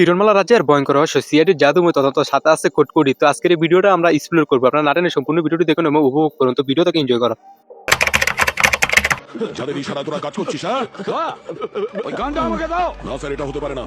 কিরণমালা রাজ্যের ভয়ঙ্কর রহস্য সিআইডির জাদুময় তদন্ত সাথে আছে কোটকুটি তো আজকের এই ভিডিওটা আমরা এক্সপ্লোর করব। আপনার নাটেনের সম্পূর্ণ ভিডিওটি দেখুন এবং উপভোগ করুন। তো ভিডিওটাকে এনজয় করো। যাদের ইশারা তোরা কাজ করছিস হ্যাঁ? ওই গানটা আমাকে দাও। না স্যার এটা হতে পারে না।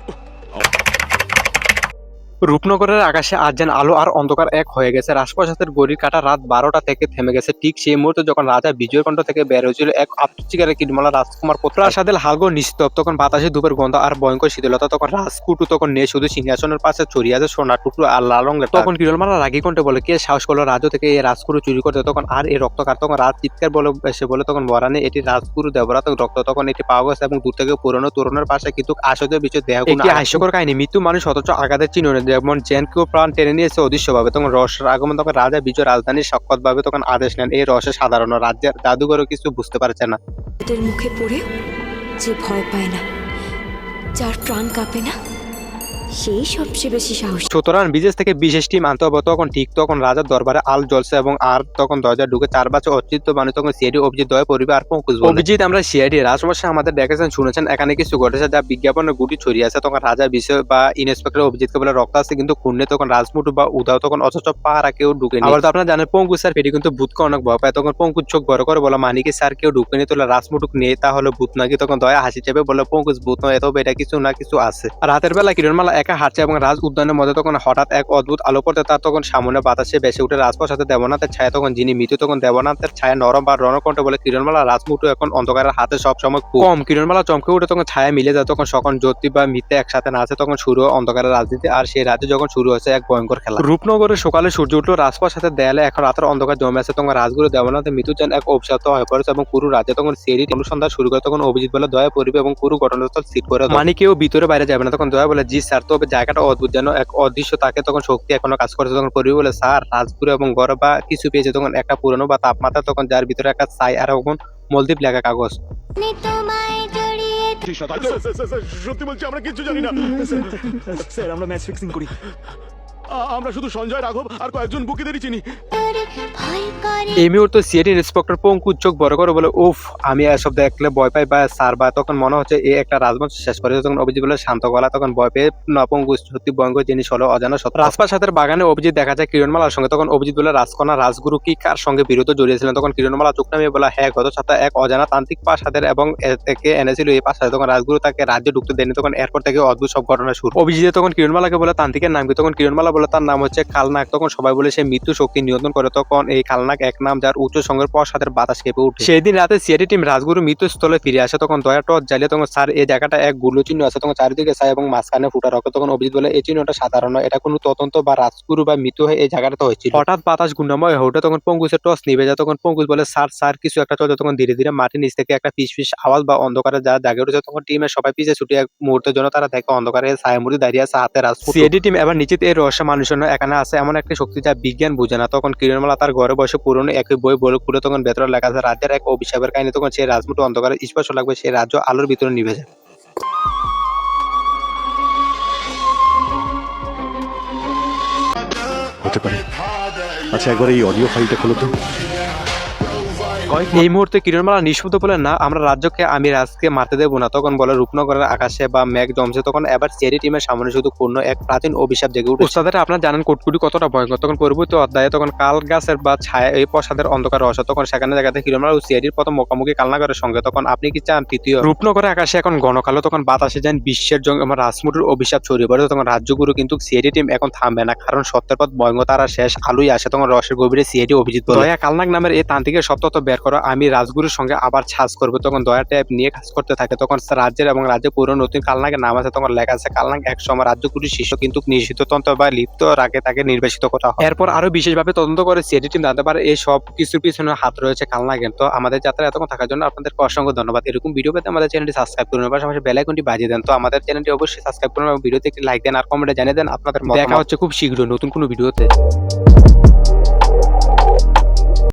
রূপনগরের আকাশে আজ যেন আলো আর অন্ধকার এক হয়ে গেছে। রাজপ্রসাদের গড়ির কাটা রাত বারোটা থেকে থেমে গেছে। ঠিক সেই মুহূর্তে যখন রাজা বিজয় কণ্ঠ থেকে বের হয়েছিল এক আত্মচিকারের কিরমালা রাজকুমার প্রাসাদের হালগো নিস্তব তখন বাতাসে ধূপের গন্ধ আর ভয়ঙ্কর শীতলতা তখন রাজকুটু তখন নেই শুধু সিংহাসনের পাশে ছড়িয়ে আছে সোনার টুকরো আর লাল রঙের তখন কিরণমালা রাগি কণ্ঠে বলে কে সাহস করল রাজু থেকে এই রাজকুরু চুরি করতে? তখন আর এই রক্তকার। তখন রাজ চিৎকার বলে এসে বলে তখন বরানে এটি রাজগুরু দেবরাত রক্ত তখন এটি পাওয়া গেছে এবং দূর থেকে পুরনো তরুণের পাশে কিন্তু আসলে বিষয় দেহ একটি হাস্যকর কাহিনী? মৃত্যু মানুষ অথচ আঘাতের চিহ্ন। যেমন জেনকেও প্রাণ টেনে নিয়েছে অদৃশ্যভাবে। তখন রসের আগমন, তখন রাজা বিজয় রাজধানীর সক্ষতভাবে তখন আদেশ নেন, এই রসে সাধারণ, রাজ্যের জাদুঘরও কিছু বুঝতে পারছে না। মুখে পড়ে যে ভয় পায় না, যার প্রাণ কাঁপে না সেই সবচেয়ে বেশি সাহস। সুতরাং বিদেশ থেকে বিশেষ টিম আনতে হবে। তখন ঠিক তখন রাজার দরবারে আল জ্বলছে এবং আর তখন দরজা ঢুকে চার বছর অচিত্য মানে তখন সিআইডি অভিজিৎ দয় পরিবার আর পঙ্কুজ অভিজিৎ আমরা সিআইডি রাজমশাই আমাদের দেখেছেন শুনেছেন এখানে কিছু ঘটেছে যা বিজ্ঞাপনের গুটি ছড়িয়ে আছে। তখন রাজা বিষয় বা ইন্সপেক্টর অভিজিৎকে বলে রক্ত আছে কিন্তু খুন্নে তখন রাজমুটু বা উদাও তখন অথচ পাহারা কেউ ঢুকে আবার তো আপনারা জানেন পঙ্কুজ স্যার পেটি কিন্তু ভূতকে অনেক ভয় পায়। তখন পঙ্কুজ চোখ বড় করে বলে মানিকি স্যার কেউ ঢুকে নিয়ে তোলা রাজমুটুক নিয়ে তাহলে ভূত নাকি? তখন দয়া হাসি চেপে বলে পঙ্কুজ ভূত নয় এত এটা কিছু না কিছু আছে। আর রাতের বেলা কিরণমালা একা হাঁটছে এবং রাজ উদ্যানের মধ্যে তখন হঠাৎ এক অদ্ভুত আলো পড়তে তার তখন সামনে বাতাসে বেসে উঠে রাজপ্রসাদে দেবনাথের ছায়া। তখন যিনি মৃত তখন দেবনাথের ছায়া নরম বা রণকণ্ঠ বলে কিরণমালা রাজমুটু এখন অন্ধকারের হাতে সবসময় কম। কিরণমালা চমকে উঠে তখন ছায়া মিলে যায়, তখন সকল জ্যোতি বা মিথ্যে একসাথে নাচে, তখন শুরু হয় অন্ধকারের রাজনীতি। আর সেই রাতে যখন শুরু হয়েছে এক ভয়ঙ্কর খেলা। রূপনগরে সকালে সূর্য উঠল রাজপ্রসাদের দেয়ালে এখন রাতের অন্ধকার জমে আছে। তখন রাজগুরু দেবনাথের মৃত্যু যেন এক অভিশাপ্ত হয়ে পড়েছে এবং পুরো রাজ্যে তখন সেরি অনুসন্ধান শুরু করে। তখন অভিজিৎ বলে, দয়া পরিবে এবং পুরো ঘটনাস্থল সিট করে মানে কেউ ভিতরে বাইরে যাবে না। তখন দয়া বলে, জি স্যার তবে জায়গাটা অদ্ভুত যেন এক অদৃশ্য তাকে তখন শক্তি এখনও কাজ করছে তখন পরিবে বলে স্যার রাজগুরু এবং গড় বা কিছু পেয়েছে তখন একটা পুরনো বা তাপমাত্রা তখন যার ভিতরে একটা ছাই আর এখন মলদ্বীপ লেখা কাগজ। সত্যি বলছি আমরা কিচ্ছু জানি না। স্যার আমরা ম্যাচ ফিক্সিং করি। আমরা শুধু সঞ্জয় রাঘব আর কয়েকজন বুকিদেরই চিনি। ইন্সপেক্টর পঙ্কুজ চোখ বড় করে বলে, উফ, আমি এসব দেখলে ভয় পাই বা বা তখন মনে হচ্ছে এই একটা রাজবংশ শেষ করে তখন অভিজিৎ বলে, শান্ত গলা। তখন ভয় পেয়ে না পঙ্কুজ সত্যি জিনিস হলো, অজানা সত্য। রাজপ্রাসাদের বাগানে অভিজিৎ দেখা যায় কিরণমালার সঙ্গে। তখন অভিজিৎ বলে, রাজকন্যা, রাজগুরু কি কার সঙ্গে বিরত জড়িয়েছিলেন? তখন কিরণমালা চোখ নামিয়ে হ্যাঁ গত সপ্তাহে এক অজানা তান্ত্রিক এবং এ থেকে এনেছিল এই প্রাসাদে তখন রাজগুরু তাকে রাজ্যে ঢুকতে দেয়নি। তখন এরপর থেকে অদ্ভুত সব ঘটনা শুরু। অভিজিৎ তখন কিরণমালাকে বলে, তান্ত্রিকের নাম কি? তখন কিরণমালা বলে, তার নাম হচ্ছে কালনাক তখন সবাই বলে, সে মৃত্যু শক্তি নিয়ন্ত্রণ করে। তখন এই কালনাক এক নাম যার উচ্চ সঙ্গের প্রসাদের বাতাস কেঁপে উঠে। সেই দিন রাতে সিআইডি টিম রাজগুরু মৃত্যুস্থলে ফিরে আসে, তখন দয়া টর্চ জ্বালিয়ে তখন স্যার, এই জায়গাটা একগুলো চিহ্ন আছে, তখন চারিদিকে ছায় এবং মাঝখানে ফুটা রক্ত, তখন অভিজিৎ বলে, এই চিহ্নটা সাধারণ, এটা কোনো তদন্ত বা রাজগুরু বা মৃত্যু হয়ে এই জায়গাটা হয়েছিল। হঠাৎ বাতাস গুন্ডাময় হয়ে ওঠে, তখন পঙ্কুজের টর্চ নিভে যায়, তখন পঙ্কুজ বলে, স্যার স্যার, কিছু একটা চলছে। তখন ধীরে ধীরে মাটির নিচ থেকে একটা ফিস ফিস আওয়াজ বা অন্ধকারে যা জাগে উঠেছে, তখন টিমের সবাই পিছিয়ে ছুটে এক মুহূর্তের জন্য তারা দেখে, অন্ধকারে ছায়ামূর্তি দাঁড়িয়ে আছে, হাতে রাজ সিএডি টিম এবার নিশ্চিত এই রহস্য মানুষের এখানে আছে এমন একটি শক্তি যা বিজ্ঞান বুঝে না, তখন কিরণমালা তার ঘরে বসে পুরনো একই বই বলে খুলে তখন ভেতরে লেখা আছে রাজ্যের এক অভিশাপের কাহিনী। তখন সেই রাজমুঠ অন্ধকারে স্পর্শ লাগবে, সেই রাজ্য আলোর ভিতরে নিভে পারে। আচ্ছা একবার এই অডিও ফাইলটা খোলো তো। এই মুহূর্তে কিরণমালা নিঃশব্দ বলে না আমরা রাজ্যকে আমি রাজকে মারতে দেবো না। তখন বলে রূপনগরের আকাশে বা মেঘ জমছে তখন এবার চেরি টিমের সামনে শুধু পূর্ণ এক প্রাচীন অভিশাপ জেগে উঠে উস্তাদের আপনারা জানেন কোটকুটি কতটা ভয়ঙ্কর। তখন পরবর্তী অধ্যায়ে তখন কাল গাছের বা ছায়া এই প্রসাদের অন্ধকার রহস্য তখন সেখানে জায়গাতে কিরণমালা ও সিআইডির প্রথম মুখোমুখি কালনাগরের সঙ্গে। তখন আপনি কি চান? তৃতীয় রূপনগরের আকাশে এখন ঘনকালো তখন বাতাসে যান বিশ্বের আমার রাজমুটুর অভিশাপ ছড়িয়ে পড়ে। তখন রাজ্যগুরু কিন্তু সিআইডি টিম এখন থামবে না কারণ সত্যের পথ ভয়ঙ্কর তারা শেষ আলোই আসে। তখন রসের গভীরে সিআইডি অভিজিৎ বলে, দয়া কালনাগ নামের এই তান্ত্রিকের সত্যত বের করো, আমি রাজগুরুর সঙ্গে আবার ছাজ করব। তখন দয়া ট্যাব নিয়ে কাজ করতে থাকে। তখন রাজ্যের এবং রাজ্যে পুরো নতুন কালনাগের নাম আছে। তখন লেখা আছে, কালনাগ এক সময় রাজ্যগুরুর শিষ্য কিন্তু নিষিদ্ধ তন্ত্র বা লিপ্ত রাগে তাকে নির্বাসিত করা হয়। এরপর আরও বিশেষভাবে তদন্ত করে সিআইডি টিম জানতে পারে, এই সব কিছুর পিছনে হাত রয়েছে কালনাগের। তো আমাদের যাত্রা এতক্ষণ থাকার জন্য আপনাদের অসংখ্য ধন্যবাদ। এরকম ভিডিও পেতে আমাদের চ্যানেলটি সাবস্ক্রাইব করুন। পাশাপাশি বেল আইকনটি বাজিয়ে দেন। তো আমাদের চ্যানেলটি অবশ্যই সাবস্ক্রাইব করুন এবং ভিডিওতে একটি লাইক দেন আর কমেন্টে জানিয়ে দেন আপনাদের। দেখা হচ্ছে খুব শীঘ্রই নতুন কোনো ভিডিওতে